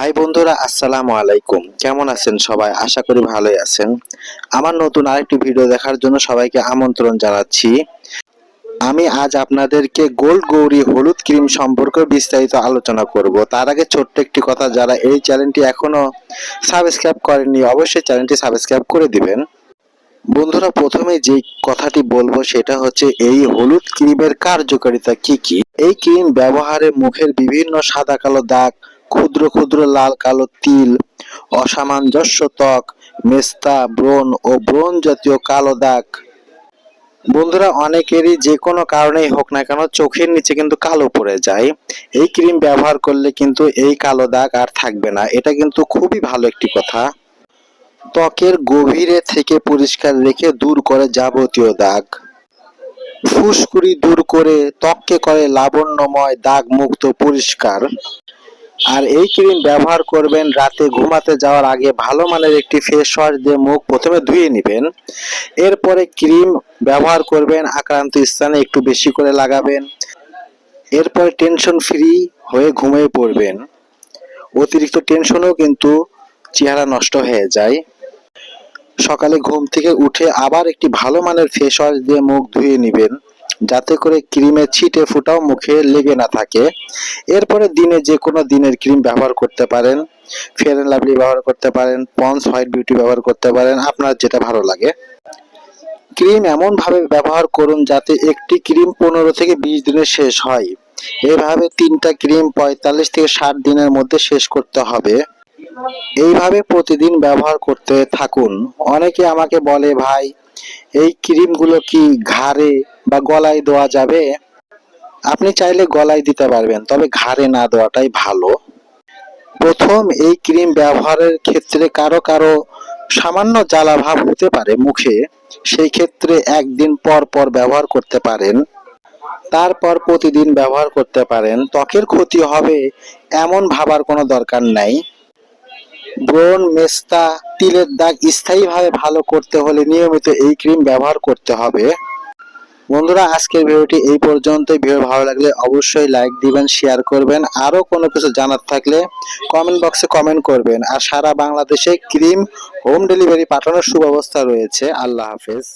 High বন্ধুরা, আসসালামু আলাইকুম। কেমন আছেন সবাই? আশা করি ভালোই আছেন। আমার নতুন আরেকটি ভিডিও দেখার জন্য সবাইকে আমন্ত্রণ জানাচ্ছি। আমি আজ আপনাদেরকে গোল্ড গৌরী হলুদ ক্রিম সম্পর্কে বিস্তারিত আলোচনা করব। তার আগে ছোট্ট একটি কথা, যারা এই চ্যানেলটি এখনও সাবস্ক্রাইব করেননি, অবশ্যই চ্যানেলটি সাবস্ক্রাইব করে দিবেন। বন্ধুরা, প্রথমে যে কথাটি বলব, সেটা হচ্ছে এই হলুদ ক্রিমের কার্যকারিতা কি কি? এই ক্রিম ব্যবহারে মুখের বিভিন্ন সাদা কালো দাগ ক্ষুদ্র ক্ষুদ্র লাল, কালো তিল, অসামঞ্জস্য ত্বক, মেস্তা, ব্রণ ও ব্রণ জাতীয় কালো দাগ। বন্ধুরা, অনেকেরই যে কোনো কারণেই হোক না কেন চোখের নিচে কিন্তু কালো পড়ে যায়। এই ক্রিম ব্যবহার করলে কিন্তু এই কালো দাগ আর থাকবে না। এটা কিন্তু খুবই ভালো একটি কথা। ত্বকের গভীরে থেকে পরিষ্কার রেখে দূর করে যাবতীয় দাগ। ফুসকুড়ি দূর করে, ত্বককে করে লাবণ্যময় দাগ মুক্ত পরিষ্কার। আর এই ক্রিম ব্যবহার করবেন রাতে ঘুমাতে যাওয়ার আগে ভালো মানের একটি ফেস ওয়াশ দিয়ে মুখ প্রথমে ধুয়ে নেবেন। এরপরে ক্রিম ব্যবহার করবেন, আক্রান্ত স্থানে একটু বেশি করে লাগাবেন। এরপরে টেনশন ফ্রি হয়ে ঘুমিয়ে পড়বেন। অতিরিক্ত টেনশনও কিন্তু চেহারা নষ্ট হয়ে যায়। সকালে ঘুম থেকে উঠে আবার একটি ভালো মানের ফেস ওয়াশ দিয়ে মুখ ধুয়ে নেবেন। যাতে করে ক্রিমের ছিটে ফুটাও মুখে লেগে না থাকে। এরপরে দিনে যে কোনো দিনের ক্রিম ব্যবহার করতে পারেন। ফেয়ার অ্যান্ড লাভলি ব্যবহার করতে পারেন পন্স হোয়াইট বিউটি ব্যবহার করতে পারেন, আপনার যেটা ভালো লাগে। ক্রিম এমন ভাবে ব্যবহার করুন যাতে একটি ক্রিম পনেরো থেকে বিশ দিনে শেষ হয়। এভাবে তিনটা ক্রিম পঁয়তাল্লিশ থেকে ষাট দিনের মধ্যে শেষ করতে হবে। এইভাবে প্রতিদিন ব্যবহার করতে থাকুন। অনেকে আমাকে বলে, ভাই, এই ক্রিমগুলো কি ঘাড়ে বা গলায় দেওয়া যাবে, আপনি চাইলে গলায় দিতে পারবেন, তবে ঘাড়ে না দেওয়াটাই ভালো। প্রথম এই ক্রিম ব্যবহারের ক্ষেত্রে কারও কারও সামান্য জ্বালা ভাব হতে পারে মুখে, সেই ক্ষেত্রে একদিন পর পর ব্যবহার করতে পারেন, তারপর প্রতিদিন ব্যবহার করতে পারেন, ত্বকের ক্ষতি হবে এমন ভাবার কোনো দরকার নাই। ব্রণ, মেস্তা, তিলের দাগ স্থায়ীভাবে ভালো করতে হলে নিয়মিত এই ক্রিম ব্যবহার করতে হবে। বন্ধুরা, আজকের ভিডিওটি এই পর্যন্ত ভিডিও ভালো লাগলে অবশ্যই লাইক দিবেন শেয়ার করবেন। আরও কোনো কিছু জানার থাকলে কমেন্ট বক্সে কমেন্ট করবেন। আর সারা বাংলাদেশে ক্রিম হোম ডেলিভারি পাঠানোর সুব্যবস্থা রয়েছে। আল্লাহ হাফেজ।